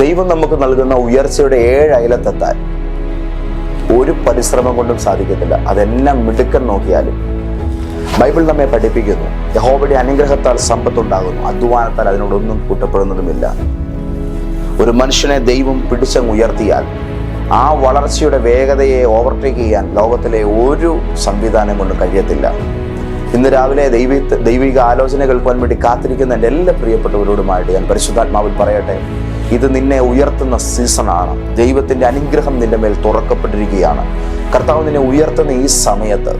ദൈവം നമുക്ക് നൽകുന്ന ഉയർച്ചയുടെ ഏഴ് അയലത്തെത്താൻ ഒരു പരിശ്രമം കൊണ്ടും സാധിക്കത്തില്ല. അതെല്ലാം മിടുക്കൻ നോക്കിയാലും. ബൈബിൾ നമ്മെ പഠിപ്പിക്കുന്നു. യഹോബയുടെ അനുഗ്രഹത്താൽ സമ്പത്തുണ്ടാകുന്നു. അധ്വാനത്താൽ അതിനോടൊന്നും കൂട്ടപ്പെടുന്നതുമില്ല. ഒരു മനുഷ്യനെ ദൈവം പിടിച്ചങ്ങ് ഉയർത്തിയാൽ ആ വളർച്ചയുടെ വേഗതയെ ഓവർടേക്ക് ചെയ്യാൻ ലോകത്തിലെ ഒരു സംവിധാനം കൊണ്ടും കഴിയത്തില്ല. ഇന്ന് രാവിലെ ദൈവ ദൈവിക ആലോചന കേൾക്കുവാൻ വേണ്ടി കാത്തിരിക്കുന്ന എന്റെ എല്ലാ പ്രിയപ്പെട്ടവരോടുമായിട്ട് ഞാൻ പരിശുദ്ധാത്മാവിൽ പറയട്ടെ. ഇത് നിന്നെ ഉയർത്തുന്ന സീസണാണ്. ദൈവത്തിന്റെ അനുഗ്രഹം നിന്റെ മേൽ തുറക്കപ്പെട്ടിരിക്കുകയാണ്. കർത്താവ് നിന്നെ ഉയർത്തുന്ന ഈ സമയത്ത്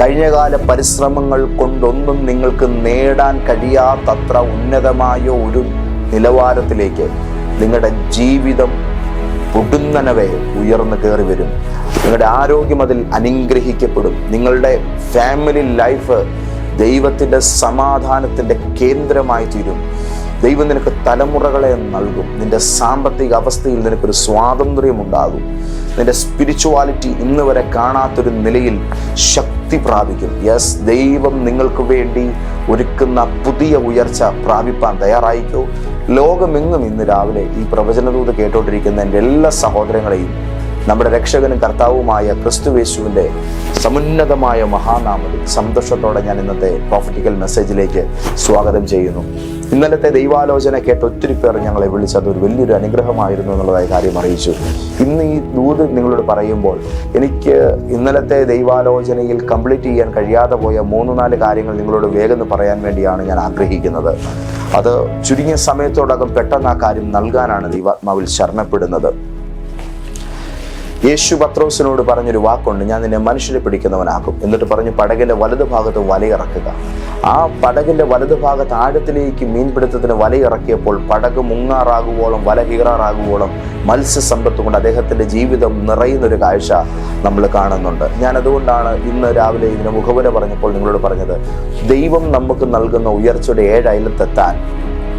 കഴിഞ്ഞകാല പരിശ്രമങ്ങൾ കൊണ്ടൊന്നും നിങ്ങൾക്ക് നേടാൻ കഴിയാത്തത്ര ഉന്നതമായ ഒരു നിലവാരത്തിലേക്ക് നിങ്ങളുടെ ജീവിതം പൊടുന്നനവെ ഉയർന്നു കയറി വരും. നിങ്ങളുടെ ആരോഗ്യം അതിൽ അനുഗ്രഹിക്കപ്പെടും. നിങ്ങളുടെ ഫാമിലി ലൈഫ് ദൈവത്തിന്റെ സമാധാനത്തിന്റെ കേന്ദ്രമായി തീരും. ദൈവം നിനക്ക് തലമുറകളെ നൽകും. നിന്റെ സാമ്പത്തിക അവസ്ഥയിൽ നിനക്കൊരു സ്വാതന്ത്ര്യം ഉണ്ടാകും. നിന്റെ സ്പിരിച്വാലിറ്റി ഇന്ന് വരെ കാണാത്തൊരു നിലയിൽ ശക്തി പ്രാപിക്കും. യെസ് ദൈവം നിങ്ങൾക്ക് വേണ്ടി ഒരുക്കുന്ന പുതിയ ഉയർച്ച പ്രാപിപ്പാൻ തയ്യാറായിക്കോ ലോകമെങ്ങും ഇന്ന് രാവിലെ ഈ പ്രവചനദൂത് കേട്ടോണ്ടിരിക്കുന്ന എന്റെ എല്ലാ സഹോദരങ്ങളെയും നമ്മുടെ രക്ഷകനും കർത്താവുമായ ക്രിസ്തുവേശുവിന്റെ സമുന്നതമായ മഹാനാമത്തിൽ സന്തോഷത്തോടെ ഞാൻ ഇന്നത്തെ പ്രോഫറ്റിക്കൽ മെസ്സേജിലേക്ക് സ്വാഗതം ചെയ്യുന്നു. ഇന്നലത്തെ ദൈവാലോചന കേട്ട് ഒത്തിരി പേർ ഞങ്ങളെ വിളിച്ചത് ഒരു വലിയൊരു അനുഗ്രഹമായിരുന്നു എന്നുള്ളതായ കാര്യം അറിയിച്ചു. ഇന്ന് ഈ ദൂത് നിങ്ങളോട് പറയുമ്പോൾ എനിക്ക് ഇന്നലത്തെ ദൈവാലോചനയിൽ കംപ്ലീറ്റ് ചെയ്യാൻ കഴിയാതെ പോയ മൂന്ന് നാല് കാര്യങ്ങൾ നിങ്ങളോട് വേഗം പറയാൻ വേണ്ടിയാണ് ഞാൻ ആഗ്രഹിക്കുന്നത്. അത് ചുരുങ്ങിയ സമയത്തോടകം പെട്ടെന്ന് ആ കാര്യം നൽകാനാണ് ദൈവാത്മാവിൽ ശരണപ്പെടുന്നത്. യേശു പത്രോസിനോട് പറഞ്ഞൊരു വാക്കുണ്ട് ഞാൻ നിന്നെ മനുഷ്യരെ പിടിക്കുന്നവനാക്കും എന്നിട്ട് പറഞ്ഞു പടകിന്റെ വലതു ഭാഗത്ത് വലയിറക്കുക ആ പടകിന്റെ വലതു ഭാഗത്ത് ആഴത്തിലേക്ക് മീൻപിടുത്തത്തിന് വലയിറക്കിയപ്പോൾ പടക് മുങ്ങാറാകുവോളം വല കീറാറാകുവോളം മത്സ്യസമ്പത്ത് കൊണ്ട് അദ്ദേഹത്തിന്റെ ജീവിതം നിറയുന്നൊരു കാഴ്ച നമ്മൾ കാണുന്നുണ്ട്. ഞാൻ അതുകൊണ്ടാണ് ഇന്ന് രാവിലെ ഇതിന് മുഖവുര പറഞ്ഞപ്പോൾ നിങ്ങളോട് പറഞ്ഞത് ദൈവം നമുക്ക് നൽകുന്ന ഉയർച്ചയുടെ ഏഴ്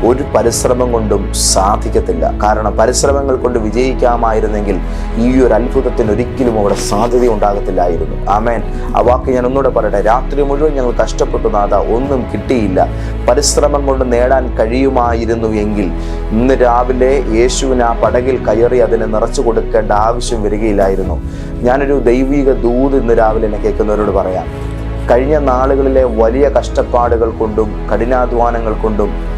ഒരു പരിശ്രമം കൊണ്ടും സാധിക്കത്തില്ല. കാരണം പരിശ്രമങ്ങൾ കൊണ്ട് വിജയിക്കാമായിരുന്നെങ്കിൽ ഈ ഒരു അത്ഭുതത്തിന് ഒരിക്കലും അവിടെ സാധ്യത ഉണ്ടാകത്തില്ലായിരുന്നു ആമേൻ. ആ വാക്ക് ഞാൻ ഒന്നുകൂടെ പറയട്ടെ. രാത്രി മുഴുവൻ ഞങ്ങൾ കഷ്ടപ്പെട്ടു നാഥ. ഒന്നും കിട്ടിയില്ല. പരിശ്രമം കൊണ്ട് നേടാൻ കഴിയുമായിരുന്നു എങ്കിൽ ഇന്ന് രാവിലെ യേശുവിന് ആ പടകിൽ കയറി അതിനെ നിറച്ചു കൊടുക്കേണ്ട ആവശ്യം വരികയില്ലായിരുന്നു. ഞാനൊരു ദൈവിക ദൂത് ഇന്ന് രാവിലെ എന്നെ കേൾക്കുന്നവരോട് പറയാം. കഴിഞ്ഞ നാളുകളിലെ വലിയ കഷ്ടപ്പാടുകൾ കൊണ്ടും കഠിനാധ്വാനങ്ങൾ കൊണ്ടും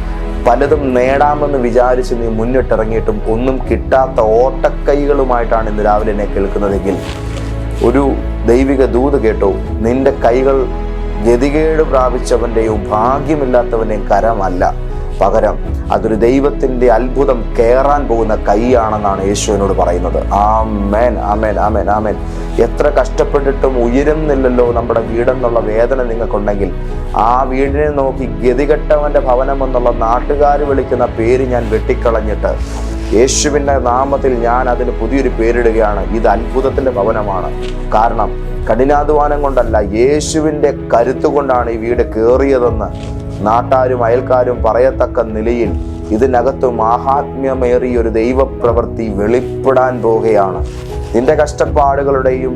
പലതും നേടാമെന്ന് വിചാരിച്ച് നീ മുന്നിട്ടിറങ്ങിയിട്ടും ഒന്നും കിട്ടാത്ത ഓട്ടക്കൈകളുമായിട്ടാണ് ഇന്ന് രാവിലെ എന്നെ കേൾക്കുന്നതെങ്കിൽ. ഒരു ദൈവിക ദൂത് കേട്ടോ നിന്റെ കൈകൾ ഗതികേട് പ്രാപിച്ചവന്റെയും ഭാഗ്യമില്ലാത്തവന്റെയും കരമല്ല. പകരം അതൊരു ദൈവത്തിന്റെ അത്ഭുതം കയറാൻ പോകുന്ന കൈയാണെന്നാണ് യേശുവിനോട് പറയുന്നത്. ആമേൻ ആമേൻ ആമേൻ ആമേൻ. എത്ര കഷ്ടപ്പെട്ടിട്ടും ഉയരുന്നില്ലല്ലോ നമ്മുടെ വീടെന്നുള്ള വേദന നിങ്ങൾക്കുണ്ടെങ്കിൽ. ആ വീടിനെ നോക്കി ഗതികെട്ടവന്റെ ഭവനം എന്നുള്ള നാട്ടുകാർ വിളിക്കുന്ന പേര് ഞാൻ വെട്ടിക്കളഞ്ഞിട്ട് യേശുവിന്റെ നാമത്തിൽ ഞാൻ അതിന് പുതിയൊരു പേരിടുകയാണ്. ഇത് അത്ഭുതത്തിന്റെ ഭവനമാണ്. കാരണം കഠിനാധ്വാനം കൊണ്ടല്ല യേശുവിന്റെ കരുത്തു കൊണ്ടാണ് ഈ വീട് കയറിയതെന്ന് നാട്ടാരും അയൽക്കാരും പറയത്തക്ക നിലയിൽ ഇതിനകത്ത് മാഹാത്മ്യമേറിയ ഒരു ദൈവപ്രവൃത്തി വെളിപ്പെടാൻ പോകുകയാണ് നിന്റെ കഷ്ടപ്പാടുകളുടെയും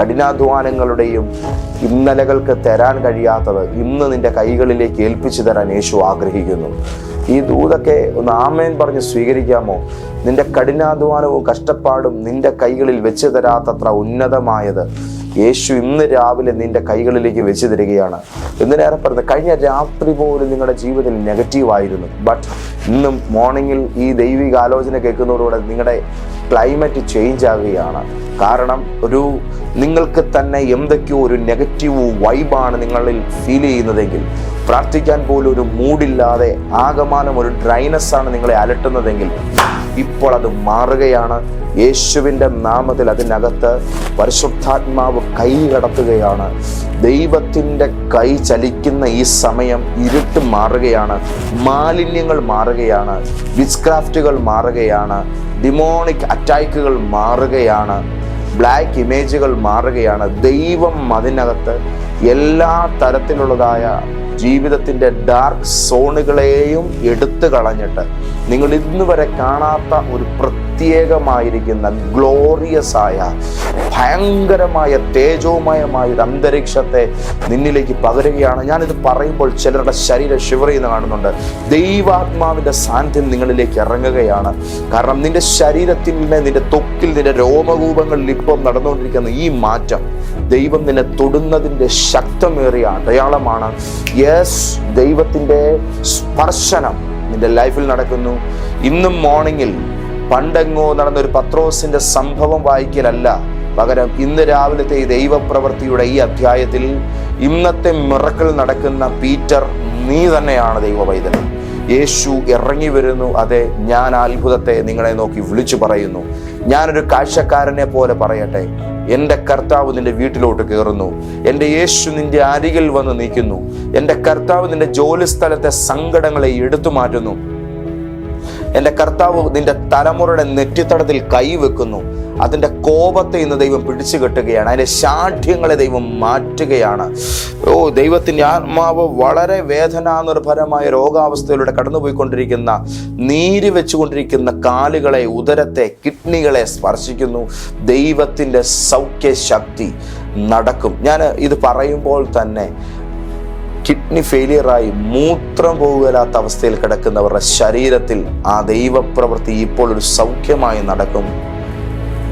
കഠിനാധ്വാനങ്ങളുടെയും ഇന്നലകൾക്ക് തരാൻ കഴിയാത്തത് ഇന്ന് നിന്റെ കൈകളിലേക്ക് ഏൽപ്പിച്ചു തരാൻ യേശു ആഗ്രഹിക്കുന്നു. ഈ ദൂതൊക്കെ ഒന്ന് ആമേൻ പറഞ്ഞ് സ്വീകരിക്കാമോ? നിന്റെ കഠിനാധ്വാനവും കഷ്ടപ്പാടും നിന്റെ കൈകളിൽ വെച്ച് തരാത്തത്ര ഉന്നതമായത് യേശു ഇന്ന് രാവിലെ നിന്റെ കൈകളിലേക്ക് വെച്ച് തരികയാണ് എന്തിനേറെ പറയുന്നത് കഴിഞ്ഞ രാത്രി പോലും നിങ്ങളുടെ ജീവിതത്തിൽ നെഗറ്റീവായിരുന്നു ബട്ട് ഇന്നും മോർണിംഗിൽ ഈ ദൈവിക ആലോചന കേൾക്കുന്നതോടുകൂടെ നിങ്ങളുടെ ക്ലൈമറ്റ് ചേഞ്ച് ആവുകയാണ്. കാരണം ഒരു നിങ്ങൾക്ക് തന്നെ എന്തൊക്കെയോ ഒരു നെഗറ്റീവ് വൈബാണ് നിങ്ങളിൽ ഫീൽ ചെയ്യുന്നതെങ്കിൽ പ്രാർത്ഥിക്കാൻ പോലും ഒരു മൂഡില്ലാതെ ആകമാനം ഒരു ഡ്രൈനസ് ആണ് നിങ്ങളെ അലട്ടുന്നതെങ്കിൽ ഇപ്പോൾ അത് മാറുകയാണ്. യേശുവിന്റെ നാമത്തിൽ അതിനകത്ത് പരിശുദ്ധാത്മാവ് കൈ കടത്തുകയാണ്. ദൈവത്തിന്റെ കൈ ചലിക്കുന്ന ഈ സമയം ഇരുട്ട് മാറുകയാണ്. മാലിന്യങ്ങൾ മാറുകയാണ്. വിസ്ക്രാഫ്റ്റുകൾ മാറുകയാണ്. ഡിമോണിക് അറ്റാക്കുകൾ മാറുകയാണ്. ബ്ലാക്ക് ഇമേജുകൾ മാറുകയാണ്. ദൈവം അതിനകത്ത് എല്ലാ തരത്തിലുള്ളതായ ജീവിതത്തിന്റെ ഡാർക്ക് സോണുകളെയും എടുത്തു കളഞ്ഞിട്ട് നിങ്ങൾ ഇന്നുവരെ കാണാത്ത ഒരു പ്രത്യേകമായിരിക്കുന്ന ഗ്ലോറിയസ് ആയ ഭയങ്കരമായ തേജോമയമായ ഒരു അന്തരീക്ഷത്തെ നിന്നിലേക്ക് പകരുകയാണ്. ഞാനിത് പറയുമ്പോൾ ചിലരുടെ ശരീരം ഷിവർ ചെയ്യുന്ന കാണുന്നുണ്ട്. ദൈവാത്മാവിന്റെ സാന്നിധ്യം നിങ്ങളിലേക്ക് ഇറങ്ങുകയാണ്. കാരണം നിന്റെ ശരീരത്തിൽ നിന്റെ തൊക്കിൽ നിന്റെ രോമകൂപങ്ങളിൽ ഇപ്പം നടന്നുകൊണ്ടിരിക്കുന്ന ഈ മാറ്റം ദൈവം നിന്നെ തൊടുന്നതിന്റെ ശക്തമേറിയ അടയാളമാണ്. യെസ് ദൈവത്തിന്റെ സ്പർശനം നിന്റെ ലൈഫിൽ നടക്കുന്നു. ഇന്നും മോർണിംഗിൽ പണ്ടെങ്ങോ നടന്ന ഒരു പത്രോസിന്റെ സംഭവം വായിക്കലല്ല. പകരം ഇന്ന് രാവിലത്തെ ഈ ദൈവപ്രവൃത്തിയുടെ ഈ അധ്യായത്തിൽ ഇന്നത്തെ മിറക്കൽ നടക്കുന്ന പീറ്റർ നീ തന്നെയാണ് ദൈവ യേശു ഇറങ്ങി വരുന്നു. അതെ ഞാൻ അത്ഭുതത്തെ നിങ്ങളെ നോക്കി വിളിച്ചു പറയുന്നു. ഞാനൊരു കാഴ്ചക്കാരനെ പോലെ പറയട്ടെ. എന്റെ കർത്താവ് നിന്റെ വീട്ടിലോട്ട് കയറുന്നു. എന്റെ യേശു നിന്റെ അരികിൽ വന്ന് നിൽക്കുന്നു. എന്റെ കർത്താവ് നിന്റെ ജോലി സ്ഥലത്തെ സങ്കടങ്ങളെ എടുത്തു മാറ്റുന്നു. എന്റെ കർത്താവ് നിന്റെ തലമുറയുടെ നെറ്റിത്തടത്തിൽ കൈവെക്കുന്നു അതിന്റെ കോപത്തെ ഇന്ന് ദൈവം പിടിച്ചു കെട്ടുകയാണ്. അതിന്റെ ശാഠ്യങ്ങളെ ദൈവം മാറ്റുകയാണ്. ഓ ദൈവത്തിന്റെ ആത്മാവ് വളരെ വേദനാനിർഭരമായ രോഗാവസ്ഥയിലൂടെ കടന്നുപോയിക്കൊണ്ടിരിക്കുന്ന നീര് വെച്ചുകൊണ്ടിരിക്കുന്ന കാലുകളെ ഉദരത്തെ കിഡ്നികളെ സ്പർശിക്കുന്നു. ദൈവത്തിന്റെ സൗഖ്യശക്തി നടക്കും. ഞാൻ ഇത് പറയുമ്പോൾ തന്നെ കിഡ്നി ഫെയിലിയറായി മൂത്രം പോകലാത്ത അവസ്ഥയിൽ കിടക്കുന്നവരുടെ ശരീരത്തിൽ ആ ദൈവപ്രവൃത്തി ഇപ്പോൾ ഒരു സൗഖ്യമായി നടക്കും.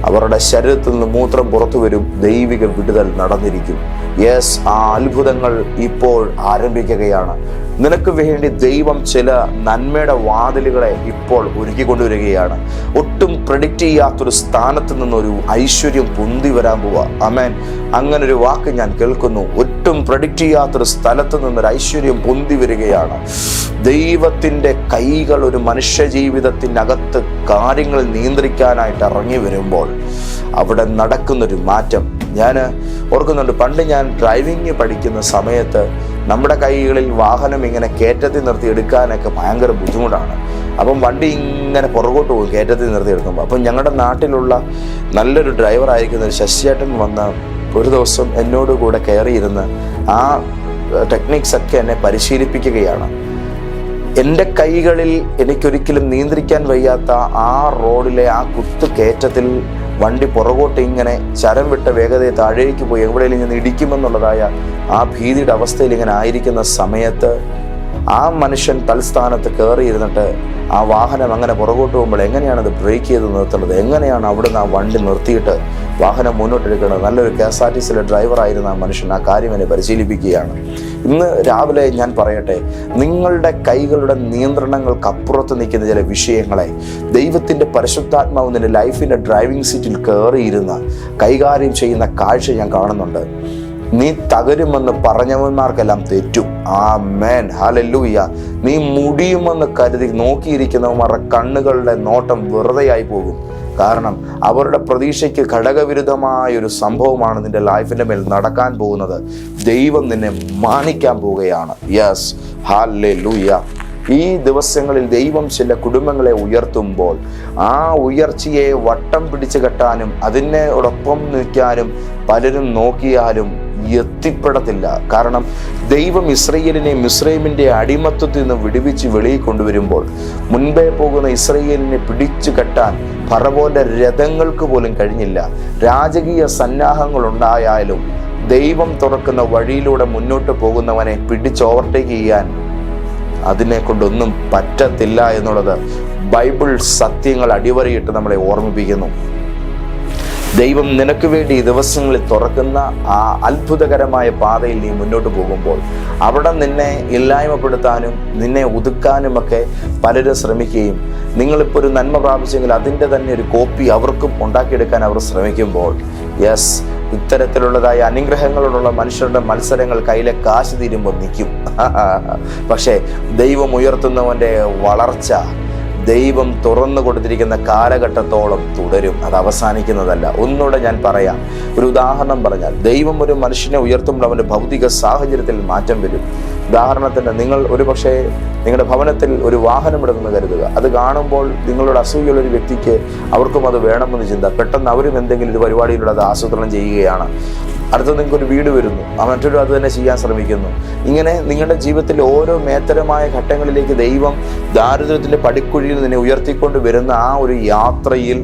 അവരുടെ ശരീരത്തിൽ നിന്ന് മൂത്രം പുറത്തു വരും. ദൈവിക വിടുതൽ നടന്നിരിക്കും. യെസ് ആ അത്ഭുതങ്ങൾ ഇപ്പോൾ ആരംഭിക്കുകയാണ്. നിനക്ക് വേണ്ടി ദൈവം ചില നന്മയുടെ വാതിലുകളെ ഇപ്പോൾ ഒരുക്കിക്കൊണ്ടുവരികയാണ് ഒട്ടും പ്രഡിക്റ്റ് ചെയ്യാത്തൊരു സ്ഥാനത്ത് നിന്നൊരു ഐശ്വര്യം പൊന്തി വരാൻ പോവാ. അമേൻ അങ്ങനെ ഒരു വാക്ക് ഞാൻ കേൾക്കുന്നു. ഒട്ടും പ്രഡിക്റ്റ് ചെയ്യാത്തൊരു സ്ഥലത്ത് നിന്നൊരു ഐശ്വര്യം പൊന്തി വരികയാണ്. ദൈവത്തിന്റെ കൈകൾ ഒരു മനുഷ്യ ജീവിതത്തിനകത്ത് കാര്യങ്ങൾ നിയന്ത്രിക്കാനായിട്ട് ഇറങ്ങി വരുമ്പോൾ അവിടെ നടക്കുന്നൊരു മാറ്റം. ഞാൻ ഓർക്കുന്നുണ്ട് പണ്ട് ഞാൻ ഡ്രൈവിംഗ് പഠിക്കുന്ന സമയത്ത് നമ്മുടെ കൈകളിൽ വാഹനം ഇങ്ങനെ കയറ്റത്തിൽ നിർത്തി എടുക്കാനൊക്കെ ഭയങ്കര ബുദ്ധിമുട്ടാണ്. അപ്പം വണ്ടി ഇങ്ങനെ പുറകോട്ട് പോകും കയറ്റത്തിൽ നിർത്തി എടുക്കുമ്പോൾ. അപ്പം ഞങ്ങളുടെ നാട്ടിലുള്ള നല്ലൊരു ഡ്രൈവർ ആയിരിക്കുന്ന ഒരു ശശിയേട്ടൻ വന്ന ഒരു ദിവസം എന്നോട് കൂടെ കയറിയിരുന്ന് ആ ടെക്നിക്സ് ഒക്കെ എന്നെ പരിശീലിപ്പിക്കുകയാണ്. എന്റെ കൈകളിൽ എനിക്കൊരിക്കലും നിയന്ത്രിക്കാൻ വയ്യാത്ത ആ റോഡിലെ ആ കുത്തു കയറ്റത്തിൽ വണ്ടി പുറകോട്ട് ഇങ്ങനെ ചരം വിട്ട വേഗതയെ താഴേക്ക് പോയി എവിടെയെങ്കിലും ഞാൻ ഇടിക്കുമെന്നുള്ളതായ ആ ഭീതിയുടെ അവസ്ഥയിൽ ഇങ്ങനെ ആയിരിക്കുന്ന സമയത്ത് ആ മനുഷ്യൻ തൽസ്ഥാനത്ത് കയറിയിരുന്നിട്ട് ആ വാഹനം അങ്ങനെ പുറകോട്ട് പോകുമ്പോൾ എങ്ങനെയാണ് അത് ബ്രേക്ക് ചെയ്ത് നിർത്തുന്നത് എങ്ങനെയാണ് അവിടുന്ന് ആ വണ്ടി നിർത്തിയിട്ട് വാഹനം മുന്നോട്ടെടുക്കുന്നത് നല്ലൊരു കെ എസ് ആർ ടി സിയിലെ ഡ്രൈവറായിരുന്ന ആ മനുഷ്യൻ ആ കാര്യം എന്നെ പരിശീലിപ്പിക്കുകയാണ്. ഇന്ന് രാവിലെ ഞാൻ പറയട്ടെ നിങ്ങളുടെ കൈകളുടെ നിയന്ത്രണങ്ങൾക്ക് അപ്പുറത്ത് നിൽക്കുന്ന ചില വിഷയങ്ങളെ ദൈവത്തിന്റെ പരിശുദ്ധാത്മാവ് നിന്റെ ലൈഫിന്റെ ഡ്രൈവിംഗ് സീറ്റിൽ കയറിയിരുന്ന് കൈകാര്യം ചെയ്യുന്ന കാഴ്ച ഞാൻ കാണുന്നുണ്ട്. നീ തകരുമെന്ന് പറഞ്ഞവന്മാർക്കെല്ലാം തെറ്റും. ആ മേൻ ഹാലല്ലൂയ. നീ മുടിയുമെന്ന് കരുതി നോക്കിയിരിക്കുന്നവന്മാരുടെ കണ്ണുകളുടെ നോട്ടം വെറുതെയായി പോകും. കാരണം അവരുടെ പ്രതീക്ഷയ്ക്ക് ഘടകവിരുദ്ധമായ ഒരു സംഭവമാണ് നിന്റെ ലൈഫിന്റെ മേൽ നടക്കാൻ പോകുന്നത്. ദൈവം നിന്നെ മാനിക്കാൻ പോവുകയാണ്. യെസ് ഹാലേ ലൂയ ഈ ദിവസങ്ങളിൽ ദൈവം ചില കുടുംബങ്ങളെ ഉയർത്തുമ്പോൾ ആ ഉയർച്ചയെ വട്ടം പിടിച്ചു കെട്ടാനും അതിനോടൊപ്പം നിൽക്കാനും പലരും നോക്കിയാലും എത്തിപ്പെടത്തില്ല. കാരണം ദൈവം ഇസ്രയേലിനെ മിസ്രൈമിന്റെ അടിമത്തത്തിൽ നിന്ന് വിടുവിച്ച് വെളിയിൽ കൊണ്ടുവരുമ്പോൾ മുൻപേ പോകുന്ന ഇസ്രയേലിനെ പിടിച്ചു കെട്ടാൻ പറവോന്റെ രഥങ്ങൾക്ക് പോലും കഴിഞ്ഞില്ല. രാജകീയ സന്നാഹങ്ങൾ ഉണ്ടായാലും ദൈവം തുറക്കുന്ന വഴിയിലൂടെ മുന്നോട്ട് പോകുന്നവനെ പിടിച്ച് ഓവർടേക്ക് ചെയ്യാൻ അതിനെ കൊണ്ടൊന്നും പറ്റത്തില്ല എന്നുള്ളത് ബൈബിൾ സത്യങ്ങൾ അടിവരയിട്ട് നമ്മളെ ഓർമ്മിപ്പിക്കുന്നു. ദൈവം നിനക്ക് വേണ്ടി ദിവസങ്ങളിൽ തുറക്കുന്ന ആ അത്ഭുതകരമായ പാതയിൽ നീ മുന്നോട്ട് പോകുമ്പോൾ അവിടെ നിന്നെ ഇല്ലായ്മപ്പെടുത്താനും നിന്നെ ഒതുക്കാനുമൊക്കെ പലരും ശ്രമിക്കുകയും നിങ്ങളിപ്പോൾ ഒരു നന്മ പ്രാപിച്ചെങ്കിൽ അതിന്റെ തന്നെ ഒരു കോപ്പി അവർക്കും ഉണ്ടാക്കിയെടുക്കാൻ അവർ ശ്രമിക്കുമ്പോൾ യെസ് ഇത്തരത്തിലുള്ളതായ അനുഗ്രഹങ്ങളോടുള്ള മനുഷ്യരുടെ മത്സരങ്ങൾ കയ്യിലെ കാശ് തീരുമ്പോൾ നിൽക്കും. പക്ഷേ ദൈവം ഉയർത്തുന്നവന്റെ വളർച്ച ദൈവം തുറന്നു കൊടുത്തിരിക്കുന്ന കാലഘട്ടത്തോളം തുടരും. അത് അവസാനിക്കുന്നതല്ല. ഒന്നുകൂടെ ഞാൻ പറയാം. ഒരു ഉദാഹരണം പറഞ്ഞാൽ ദൈവം ഒരു മനുഷ്യനെ ഉയർത്തുമ്പോൾ അവന്റെ ഭൗതിക സാഹചര്യത്തിൽ മാറ്റം വരും. ഉദാഹരണത്തിന് നിങ്ങൾ ഒരു പക്ഷേ നിങ്ങളുടെ ഭവനത്തിൽ ഒരു വാഹനം ഇടുന്നു കരുതുക. അത് കാണുമ്പോൾ നിങ്ങളുടെ അസൂയുള്ള ഒരു വ്യക്തിക്ക് അവർക്കും അത് വേണമെന്ന് ചിന്ത. പെട്ടെന്ന് അവരും എന്തെങ്കിലും ഒരു പരിപാടിയിലൂടെ അത് ആസൂത്രണം ചെയ്യുകയാണ്. അടുത്ത നിങ്ങൾക്ക് ഒരു വീട് വരുന്നു. മറ്റൊരു അത് തന്നെ ചെയ്യാൻ ശ്രമിക്കുന്നു. ഇങ്ങനെ നിങ്ങളുടെ ജീവിതത്തിൽ ഓരോ മേത്തരമായ ഘട്ടങ്ങളിലേക്ക് ദൈവം ദാരിദ്ര്യത്തിന്റെ പടിക്കുഴിയിൽ നിന്നെ ഉയർത്തിക്കൊണ്ട് വരുന്ന ആ ഒരു യാത്രയിൽ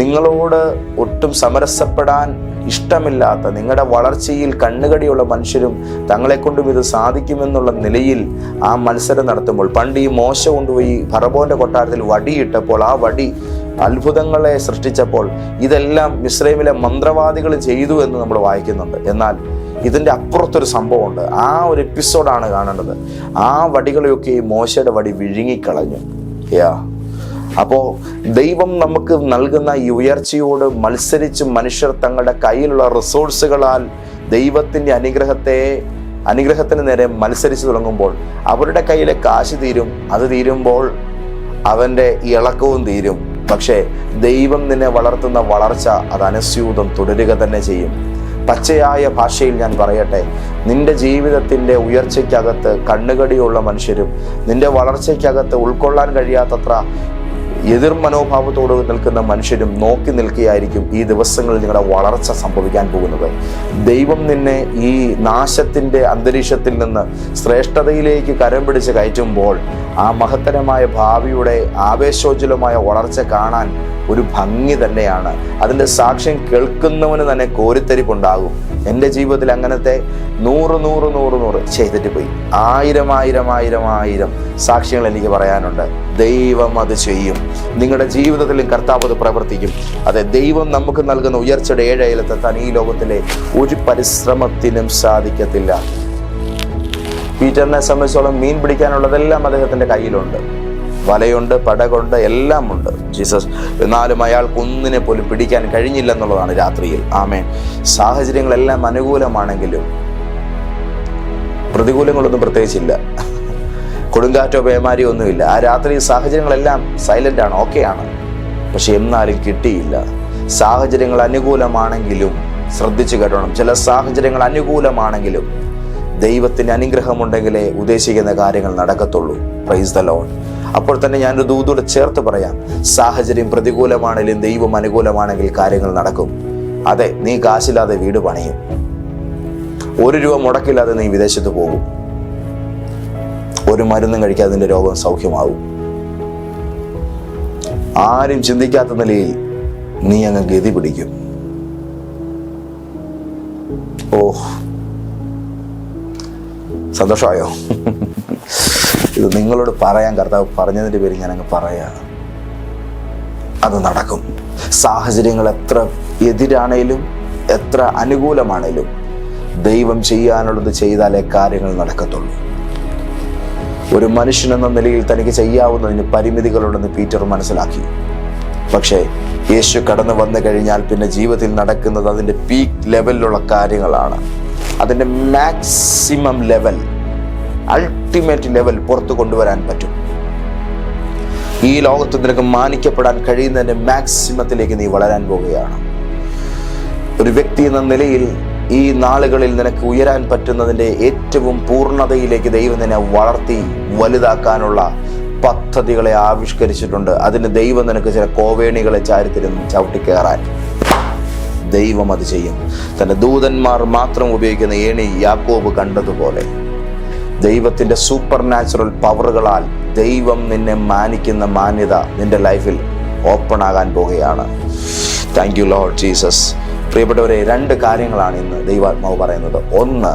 നിങ്ങളോട് ഒട്ടും സമരസപ്പെടാൻ ഇഷ്ടമില്ലാത്ത നിങ്ങളുടെ വളർച്ചയിൽ കണ്ണുകടിയുള്ള മനുഷ്യരും തങ്ങളെ കൊണ്ടും ഇത് സാധിക്കുമെന്നുള്ള നിലയിൽ ആ മത്സരം നടത്തുമ്പോൾ പണ്ട് ഈ മോശ കൊണ്ടുപോയി ഫറബോന്റെ കൊട്ടാരത്തിൽ വടിയിട്ടപ്പോൾ ആ വടി അത്ഭുതങ്ങളെ സൃഷ്ടിച്ചപ്പോൾ ഇതെല്ലാം ഇസ്രൈമിലെ മന്ത്രവാദികൾ ചെയ്തു എന്ന് നമ്മൾ വായിക്കുന്നുണ്ട്. എന്നാൽ ഇതിന്റെ അപ്പുറത്തൊരു സംഭവമുണ്ട്. ആ ഒരു എപ്പിസോഡാണ് കാണേണ്ടത്. ആ വടികളെയൊക്കെ ഈ മോശയുടെ വടി വിഴുങ്ങിക്കളഞ്ഞു. യാ. അപ്പോൾ ദൈവം നമുക്ക് നൽകുന്ന ഈ ഉയർച്ചയോട് മത്സരിച്ച് മനുഷ്യർ തങ്ങളുടെ കയ്യിലുള്ള റിസോഴ്സുകളാൽ ദൈവത്തിന്റെ അനുഗ്രഹത്തെ അനുഗ്രഹത്തിന് നേരെ മത്സരിച്ച് തുടങ്ങുമ്പോൾ അവരുടെ കയ്യിലെ കാശ് തീരും. അത് തീരുമ്പോൾ അവന്റെ ഇളക്കവും തീരും. പക്ഷേ ദൈവം നിന്നെ വളർത്തുന്ന വളർച്ച അത് അനുസ്യൂതം തുടരുക തന്നെ ചെയ്യും. പച്ചയായ ഭാഷയിൽ ഞാൻ പറയട്ടെ. നിന്റെ ജീവിതത്തിന്റെ ഉയർച്ചയ്ക്കകത്ത് കണ്ണുകടിയുള്ള മനുഷ്യരും നിന്റെ വളർച്ചയ്ക്കകത്ത് ഉൾക്കൊള്ളാൻ കഴിയാത്തത്ര എതിർ മനോഭാവത്തോട് നിൽക്കുന്ന മനുഷ്യരും നോക്കി നിൽക്കുകയായിരിക്കും ഈ ദിവസങ്ങളിൽ നിങ്ങളുടെ വളർച്ച സംഭവിക്കാൻ പോകുന്നത്. ദൈവം നിന്നെ ഈ നാശത്തിന്റെ അന്തരീക്ഷത്തിൽ നിന്ന് ശ്രേഷ്ഠതയിലേക്ക് കരം പിടിച്ച് കയറ്റുമ്പോൾ ആ മഹത്തരമായ ഭാവിയുടെ ആവേശോജ്വലമായ വളർച്ച കാണാൻ ഒരു ഭംഗി തന്നെയാണ്. അതിന്റെ സാക്ഷ്യം കേൾക്കുന്നവന് തന്നെ കോരിത്തരിപ്പുണ്ടാകും. എന്റെ ജീവിതത്തിൽ അങ്ങനത്തെ നൂറ് നൂറ് നൂറ് നൂറ് ചെയ്തിട്ട് പോയി. ആയിരം ആയിരം ആയിരം ആയിരം സാക്ഷ്യങ്ങൾ എനിക്ക് പറയാനുണ്ട്. ദൈവം അത് ചെയ്യും. നിങ്ങളുടെ ജീവിതത്തിലും കർത്താവ് അത് പ്രവർത്തിക്കും. അതെ ദൈവം നമുക്ക് നൽകുന്ന ഉയർച്ചയുടെ ഏഴയിലെത്താൻ തനി ലോകത്തിലെ ഒരു പരിശ്രമത്തിനും സാധിക്കത്തില്ല. പീറ്ററിനെ സംബന്ധിച്ചോളം മീൻ പിടിക്കാനുള്ളതെല്ലാം അദ്ദേഹത്തിന്റെ കയ്യിലുണ്ട്. വലയുണ്ട് പടകുണ്ട് എല്ലാം ഉണ്ട് ജീസസ് എന്നാലും അയാൾക്ക് ഒന്നിനെ പോലും പിടിക്കാൻ കഴിഞ്ഞില്ല എന്നുള്ളതാണ് രാത്രിയിൽ. ആമേ സാഹചര്യങ്ങളെല്ലാം അനുകൂലമാണെങ്കിലും പ്രതികൂലങ്ങളൊന്നും പ്രത്യേകിച്ചില്ല. കൊടുങ്കാറ്റോ പേമാരിയോ ഒന്നുമില്ല. ആ രാത്രി സാഹചര്യങ്ങളെല്ലാം സൈലന്റ് ആണ് ഓക്കെ ആണ്. പക്ഷെ എന്നാലും കിട്ടിയില്ല. സാഹചര്യങ്ങൾ അനുകൂലമാണെങ്കിലും ശ്രദ്ധിച്ചു കേട്ടണം. ചില സാഹചര്യങ്ങൾ അനുകൂലമാണെങ്കിലും ദൈവത്തിന് അനുഗ്രഹമുണ്ടെങ്കിലേ ഉദ്ദേശിക്കുന്ന കാര്യങ്ങൾ നടക്കത്തുള്ളൂ. പ്രൈസ് ദ ലോൺ അപ്പോൾ തന്നെ ഞാനൊരു ദൂതോട് ചേർത്ത് പറയാം. സാഹചര്യം പ്രതികൂലമാണെങ്കിലും ദൈവം അനുകൂലമാണെങ്കിൽ കാര്യങ്ങൾ നടക്കും. അതെ നീ കാശില്ലാതെ വീട് പണിയും. ഒരു രൂപ മുടക്കില്ലാതെ നീ വിദേശത്ത് പോകും. ഒരു മരുന്നും കഴിക്കാതെ അതിന്റെ രോഗം സൗഖ്യമാകും ആരും ചിന്തിക്കാത്ത നിലയിൽ നീ അങ്ങ് ഗതി പിടിക്കും. ഓ സന്തോഷമായോ? ഇത് നിങ്ങളോട് പറയാൻ കർത്താവ് പറഞ്ഞതിന്റെ പേര് ഞാൻ അങ്ങ് പറയാ അത് നടക്കും. സാഹചര്യങ്ങൾ എത്ര എതിരാണേലും എത്ര അനുകൂലമാണേലും ദൈവം ചെയ്യാനുള്ളത് ചെയ്താലേ കാര്യങ്ങൾ നടക്കത്തുള്ളൂ. ഒരു മനുഷ്യൻ എന്ന നിലയിൽ തനിക്ക് ചെയ്യാവുന്നതിന് പരിമിതികളുണ്ടെന്ന് പീറ്റർ മനസ്സിലാക്കി. പക്ഷേ യേശു കടന്നു വന്നു കഴിഞ്ഞാൽ പിന്നെ ജീവിതത്തിൽ നടക്കുന്നത് അതിന്റെ പീക്ക് ലെവലിലുള്ള കാര്യങ്ങളാണ്. അതിന്റെ മാക്സിമം ലെവൽ അൾട്ടിമേറ്റ് ലെവൽ പുറത്തു കൊണ്ടുവരാൻ പറ്റും. ഈ ലോകത്ത് നിനക്ക് മാനിക്കപ്പെടാൻ കഴിയുന്നതിന്റെ മാക്സിമത്തിലേക്ക് നീ വളരാൻ പോവുകയാണ്. ഒരു വ്യക്തി എന്ന നിലയിൽ ഈ നാളുകളിൽ നിനക്ക് ഉയരാൻ പറ്റുന്നതിന്റെ ഏറ്റവും പൂർണതയിലേക്ക് ദൈവം നിന്നെ വളർത്തി വലുതാക്കാനുള്ള പദ്ധതികളെ ആവിഷ്കരിച്ചിട്ടുണ്ട്. അതിന് ദൈവം നിനക്ക് ചില കോവേണികളെ ചാരിത്തിരുന്ന് ചവിട്ടിക്കയറാൻ ദൈവം അത് ചെയ്യും. തന്റെ ദൂതന്മാർ മാത്രം ഉപയോഗിക്കുന്ന ഏണി യാക്കോബ് കണ്ടതുപോലെ. ദൈവത്തിന്റെ സൂപ്പർ നാച്ചുറൽ പവറുകളാൽ ദൈവം നിന്നെ മാനിക്കുന്ന മാന്യത നിന്റെ ലൈഫിൽ ഓപ്പൺ ആകാൻ പോവുകയാണ്. താങ്ക് യു ലോഡ് ജീസസ് പ്രിയപ്പെട്ടവരെ രണ്ട് കാര്യങ്ങളാണ് ഇന്ന് ദൈവാത്മാവ് പറയുന്നത്. ഒന്ന്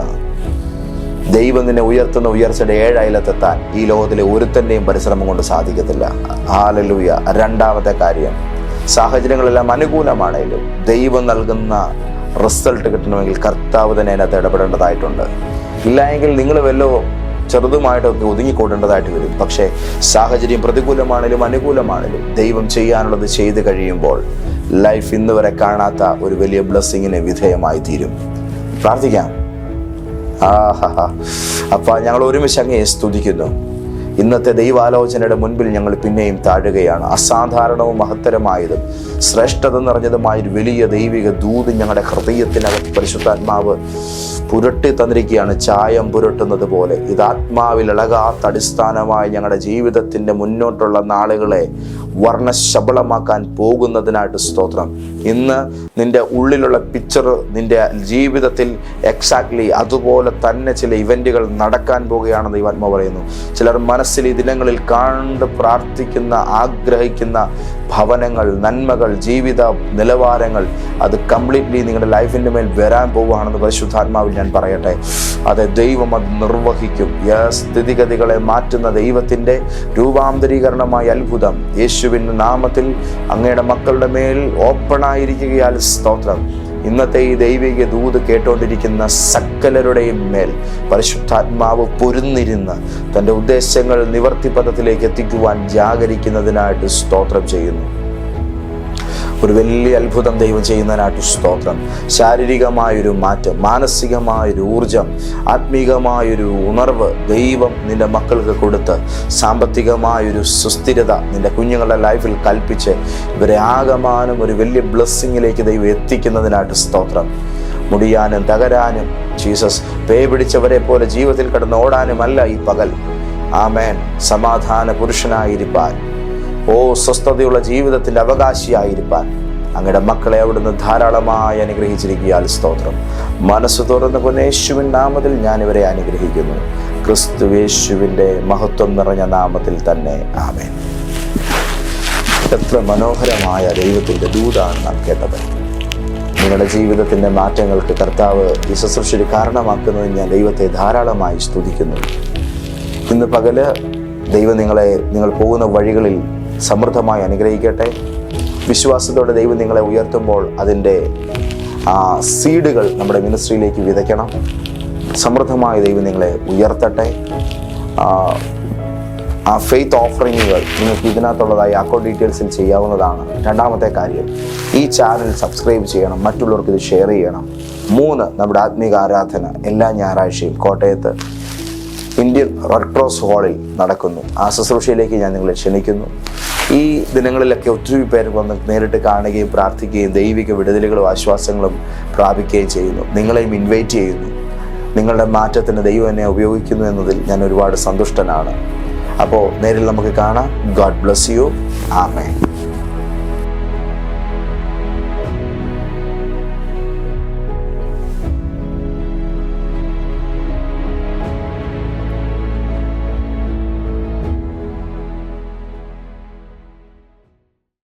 ദൈവം നിന്നെ ഉയർത്തുന്ന ഉയർച്ചയുടെ ഏഴയലത്തെത്താൻ ഈ ലോകത്തിലെ ഒരുത്തന്റെയും പരിശ്രമം കൊണ്ട് സാധിക്കത്തില്ല. ആലലൂയ രണ്ടാമത്തെ കാര്യം സാഹചര്യങ്ങളെല്ലാം അനുകൂലമാണെങ്കിലും ദൈവം നൽകുന്ന റിസൾട്ട് കിട്ടണമെങ്കിൽ കർത്താവ് തന്നെ അതിനകത്ത് ഇടപെടേണ്ടതായിട്ടുണ്ട്. ഇല്ല എങ്കിൽ നിങ്ങൾ വല്ലോ ചെറുതുമായിട്ടൊക്കെ ഒതുങ്ങിക്കൂടേണ്ടതായിട്ട് വരും. പക്ഷേ സാഹചര്യം പ്രതികൂലമാണെങ്കിലും അനുകൂലമാണെങ്കിലും ദൈവം ചെയ്യാനുള്ളത് ചെയ്തു കഴിയുമ്പോൾ ലൈഫ് ഇന്ന് വരെ കാണാത്ത ഒരു വലിയ ബ്ലെസ്സിങ്ങിന് വിധേയമായി തീരും. പ്രാർത്ഥിക്കാം. ആഹാ. അപ്പ ഞങ്ങൾ ഒരുമിച്ച് അങ്ങേ സ്തുതിക്കുന്നു. ഇന്നത്തെ ദൈവാലോചനയുടെ മുൻപിൽ ഞങ്ങൾ പിന്നെയും താഴുകയാണ്. അസാധാരണവും മഹത്തരമായതും ശ്രേഷ്ഠത നിറഞ്ഞതുമായ ഒരു വലിയ ദൈവിക ദൂത് ഞങ്ങളുടെ ഹൃദയത്തിനകത്ത് പരിശുദ്ധാത്മാവ് പുരട്ടി തന്നിരിക്കുകയാണ്. ചായം പുരട്ടുന്നത് പോലെ. ഇത് ആത്മാവിൽ ഇളകാത്ത അടിസ്ഥാനമായി ഞങ്ങളുടെ ജീവിതത്തിന്റെ മുന്നോട്ടുള്ള നാളുകളെ വർണശബളമാക്കാൻ പോകുന്നതിനായിട്ട് സ്തോത്രം. ഇന്ന് നിന്റെ ഉള്ളിലുള്ള പിക്ചർ നിന്റെ ജീവിതത്തിൽ എക്സാക്ട്ലി അതുപോലെ തന്നെ ചില ഇവന്റുകൾ നടക്കാൻ പോകുകയാണെന്ന് ദൈവാത്മ പറയുന്നു. ചിലർ മനസ്സിൽ ഈ ദിനങ്ങളിൽ കണ്ട് പ്രാർത്ഥിക്കുന്ന ആഗ്രഹിക്കുന്ന ഭവനങ്ങൾ നന്മകൾ ജീവിത നിലവാരങ്ങൾ അത് കംപ്ലീറ്റ്ലി നിങ്ങളുടെ ലൈഫിന്റെ മേൽ വരാൻ പോവുകയാണെന്ന് പരിശുദ്ധാത്മാവിൽ ഞാൻ പറയട്ടെ. അത് ദൈവം അത് നിർവഹിക്കും. സ്ഥിതിഗതികളെ മാറ്റുന്ന ദൈവത്തിന്റെ രൂപാന്തരീകരണമായ അത്ഭുതം. യേശുവിന്റെ നാമത്തിൽ അങ്ങയുടെ മക്കളുടെ മേൽ ഓപ്പണായിരിക്കുകയാൽ സ്തോത്രം. ഇന്നത്തെ ഈ ദൈവിക ദൂത് കേട്ടുകൊണ്ടിരിക്കുന്ന സകലരുടെയും മേൽ പരിശുദ്ധാത്മാവ് പൊരുന്നിരുന്ന് തന്റെ ഉദ്ദേശങ്ങൾ നിവർത്തിപഥത്തിലേക്ക് എത്തിക്കുവാൻ ജാഗരിക്കുന്നതിനായിട്ട് സ്തോത്രം ചെയ്യുന്നു. ഒരു വലിയ അത്ഭുതം ദൈവം ചെയ്യുന്നതിനായിട്ട് സ്തോത്രം. ശാരീരികമായൊരു മാറ്റം മാനസികമായൊരു ഊർജം ആത്മീകമായൊരു ഉണർവ് ദൈവം നിന്റെ മക്കൾക്ക് കൊടുത്ത് സാമ്പത്തികമായൊരു സുസ്ഥിരത നിന്റെ കുഞ്ഞുങ്ങളുടെ ലൈഫിൽ കൽപ്പിച്ച് ഇവരെ ആകമാനം ഒരു വലിയ ബ്ലെസ്സിങ്ങിലേക്ക് ദൈവം എത്തിക്കുന്നതിനായിട്ട് സ്തോത്രം. മുടിയാനും തകരാനും ജീസസ് പേ പിടിച്ചവരെ പോലെ ജീവിതത്തിൽ കിടന്ന് ഓടാനുമല്ല ഈ പകൽ. ആമേൻ. സമാധാന പുരുഷനായിരിക്കാൻ ഓ സ്വസ്ഥതയുള്ള ജീവിതത്തിൽ അവകാശിയായിരിക്കാൻ അങ്ങയുടെ മക്കളെ അവിടുന്ന് ധാരാളമായി അനുഗ്രഹിച്ചിരിക്കുകയാൽ സ്തോത്രം. മനസ്സ് തുറന്ന പുനേശുവിൻ നാമത്തിൽ ഞാൻ ഇവരെ അനുഗ്രഹിക്കുന്നു. ക്രിസ്തു യേശുവിന്റെ മഹത്വം നിറഞ്ഞ നാമത്തിൽ തന്നെ. ആമേൻ. എത്ര മനോഹരമായ ദൈവത്തിന്റെ ദൂതാണ് നാം കേട്ടത്. നിങ്ങളുടെ ജീവിതത്തിന്റെ മാറ്റങ്ങൾക്ക് കർത്താവ് ഈ ശുശ്രൂഷയിൽ കാരണമാക്കുന്നതിന് ഞാൻ ദൈവത്തെ ധാരാളമായി സ്തുതിക്കുന്നു. ഇന്ന് പകൽ ദൈവം നിങ്ങളെ നിങ്ങൾ പോകുന്ന വഴികളിൽ സമൃദ്ധമായി അനുഗ്രഹിക്കട്ടെ. വിശ്വാസത്തോടെ ദൈവം നിങ്ങളെ ഉയർത്തുമ്പോൾ അതിന്റെ ആ സീഡുകൾ നമ്മുടെ മിനിസ്ട്രിയിലേക്ക് വിതയ്ക്കണം. സമൃദ്ധമായി ദൈവം നിങ്ങളെ ഉയർത്തട്ടെ. ആ, ഫെയ്ത്ത് ഓഫറിങ്ങുകൾ നിങ്ങൾക്ക് ഇതിനകത്തുള്ളതായി അക്കൗണ്ട് ഡീറ്റെയിൽസിൽ ചെയ്യാവുന്നതാണ്. രണ്ടാമത്തെ കാര്യം ഈ ചാനൽ സബ്സ്ക്രൈബ് ചെയ്യണം മറ്റുള്ളവർക്ക് ഇത് ഷെയർ ചെയ്യണം. മൂന്ന് നമ്മുടെ ആത്മീക ആരാധന എല്ലാ ഞായറാഴ്ചയും കോട്ടയത്ത് ഇന്ത്യൻ റെഡ് ക്രോസ് ഹാളിൽ നടക്കുന്നു. ആ ശുശ്രൂഷയിലേക്ക് ഞാൻ നിങ്ങളെ ക്ഷണിക്കുന്നു. ഈ ദിനങ്ങളിലൊക്കെ ഒത്തിരി പേർ വന്ന് നേരിട്ട് കാണുകയും പ്രാർത്ഥിക്കുകയും ദൈവിക വിടുതലുകളും ആശ്വാസങ്ങളും പ്രാപിക്കുകയും ചെയ്യുന്നു. നിങ്ങളെയും ഇൻവൈറ്റ് ചെയ്യുന്നു. നിങ്ങളുടെ മാറ്റത്തിന് ദൈവം എന്നെ ഉപയോഗിക്കുന്നു എന്നതിൽ ഞാൻ ഒരുപാട് സന്തുഷ്ടനാണ്. അപ്പോൾ നേരിൽ നമുക്ക് കാണാം. ഗോഡ് ബ്ലസ് യു ആമേ